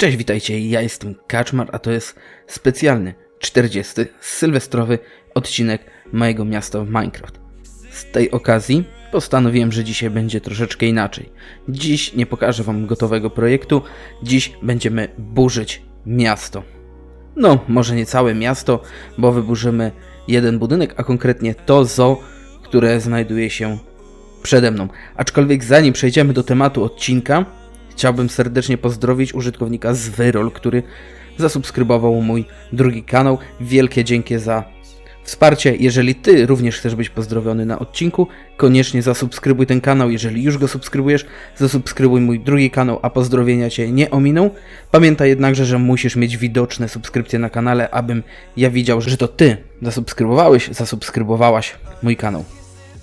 Cześć, witajcie, ja jestem Kaczmar, a to jest specjalny 40. sylwestrowy odcinek mojego miasta w Minecraft. Z tej okazji postanowiłem, że dzisiaj będzie troszeczkę inaczej. Dziś nie pokażę wam gotowego projektu, dziś będziemy burzyć miasto. No, może nie całe miasto, bo wyburzymy jeden budynek, a konkretnie to które znajduje się przede mną. Aczkolwiek zanim przejdziemy do tematu odcinka, chciałbym serdecznie pozdrowić użytkownika z Wyrol, który zasubskrybował mój drugi kanał. Wielkie dzięki za wsparcie. Jeżeli ty również chcesz być pozdrowiony na odcinku, koniecznie zasubskrybuj ten kanał. Jeżeli już go subskrybujesz, zasubskrybuj mój drugi kanał, a pozdrowienia cię nie ominą. Pamiętaj jednakże, że musisz mieć widoczne subskrypcje na kanale, abym ja widział, że to ty zasubskrybowałeś, zasubskrybowałaś mój kanał.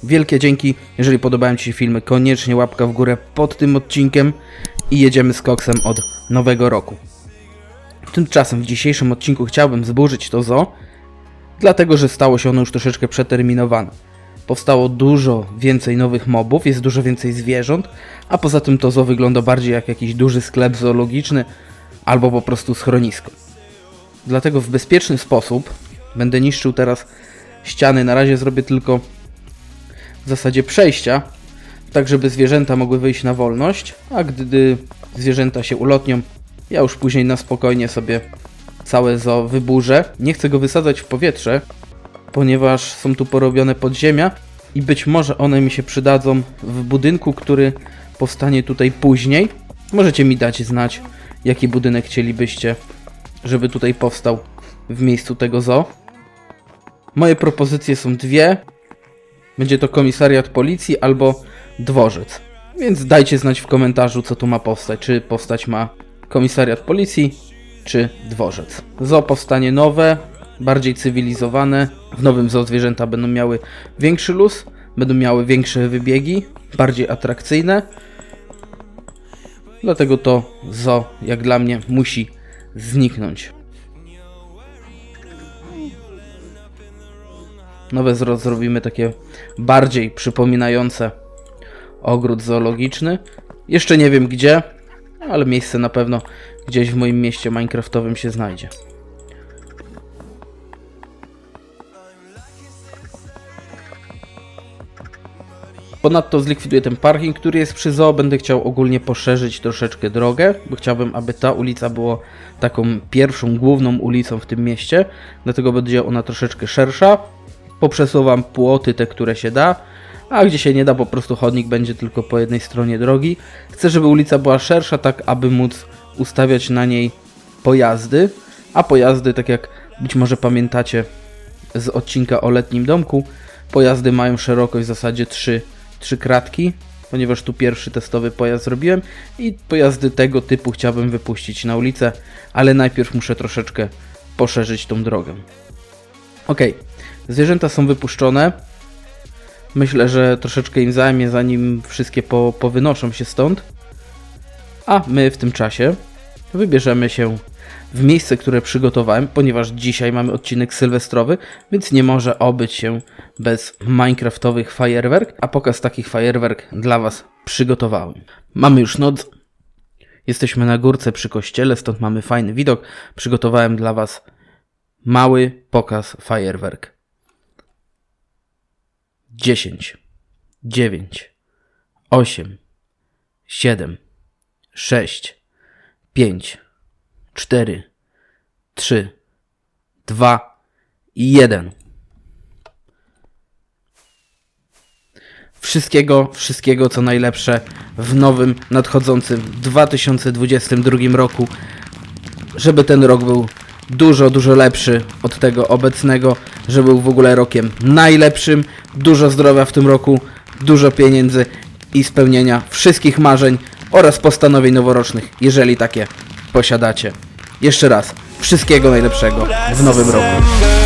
Wielkie dzięki. Jeżeli podobają Ci się filmy, koniecznie łapka w górę pod tym odcinkiem i jedziemy z koksem od nowego roku. Tymczasem w dzisiejszym odcinku chciałbym zburzyć to zoo, dlatego że stało się ono już troszeczkę przeterminowane. Powstało dużo więcej nowych mobów, jest dużo więcej zwierząt, a poza tym to zoo wygląda bardziej jak jakiś duży sklep zoologiczny albo po prostu schronisko. Dlatego w bezpieczny sposób będę niszczył teraz ściany. Na razie zrobię tylko w zasadzie przejścia, tak żeby zwierzęta mogły wyjść na wolność, a gdy zwierzęta się ulotnią, ja już później na spokojnie sobie całe zoo wyburzę. Nie chcę go wysadzać w powietrze, ponieważ są tu porobione podziemia i być może one mi się przydadzą w budynku, który powstanie tutaj później. Możecie mi dać znać, jaki budynek chcielibyście, żeby tutaj powstał w miejscu tego zoo. Moje propozycje są dwie. Będzie to komisariat policji albo dworzec. Więc dajcie znać w komentarzu, co tu ma powstać. Czy powstać ma komisariat policji, czy dworzec. Zoo powstanie nowe, bardziej cywilizowane. W nowym zoo zwierzęta będą miały większy luz, będą miały większe wybiegi, bardziej atrakcyjne. Dlatego to zoo, jak dla mnie, musi zniknąć. Nowe zro zrobimy takie bardziej przypominające ogród zoologiczny. Jeszcze nie wiem gdzie, ale miejsce na pewno gdzieś w moim mieście minecraftowym się znajdzie. Ponadto zlikwiduję ten parking, który jest przy zoo. Będę chciał ogólnie poszerzyć troszeczkę drogę, bo chciałbym, aby ta ulica była taką pierwszą, główną ulicą w tym mieście. Dlatego będzie ona troszeczkę szersza. Poprzesuwam płoty, te, które się da. A gdzie się nie da, po prostu chodnik będzie tylko po jednej stronie drogi. Chcę, żeby ulica była szersza, tak aby móc ustawiać na niej pojazdy. A pojazdy, tak jak być może pamiętacie z odcinka o letnim domku, pojazdy mają szerokość w zasadzie 3, 3 kratki, ponieważ tu pierwszy testowy pojazd zrobiłem i pojazdy tego typu chciałbym wypuścić na ulicę, ale najpierw muszę troszeczkę poszerzyć tą drogę. Ok, zwierzęta są wypuszczone. Myślę, że troszeczkę im zajmie, zanim wszystkie po, powynoszą się stąd. A my w tym czasie wybierzemy się w miejsce, które przygotowałem, ponieważ dzisiaj mamy odcinek sylwestrowy, więc nie może obyć się bez minecraftowych fajerwerk, a pokaz takich fajerwerk dla Was przygotowałem. Mamy już noc, jesteśmy na górce przy kościele, stąd mamy fajny widok. Przygotowałem dla Was mały pokaz fajerwerk. 10, 9, 8, 7, 6, 5, 4, 3, 2 i 1. Wszystkiego, wszystkiego co najlepsze w nowym, nadchodzącym 2022 roku, żeby ten rok był dużo, dużo lepszy od tego obecnego, żeby był w ogóle rokiem najlepszym, dużo zdrowia w tym roku, dużo pieniędzy i spełnienia wszystkich marzeń oraz postanowień noworocznych, jeżeli takie posiadacie. Jeszcze raz, wszystkiego najlepszego w nowym roku.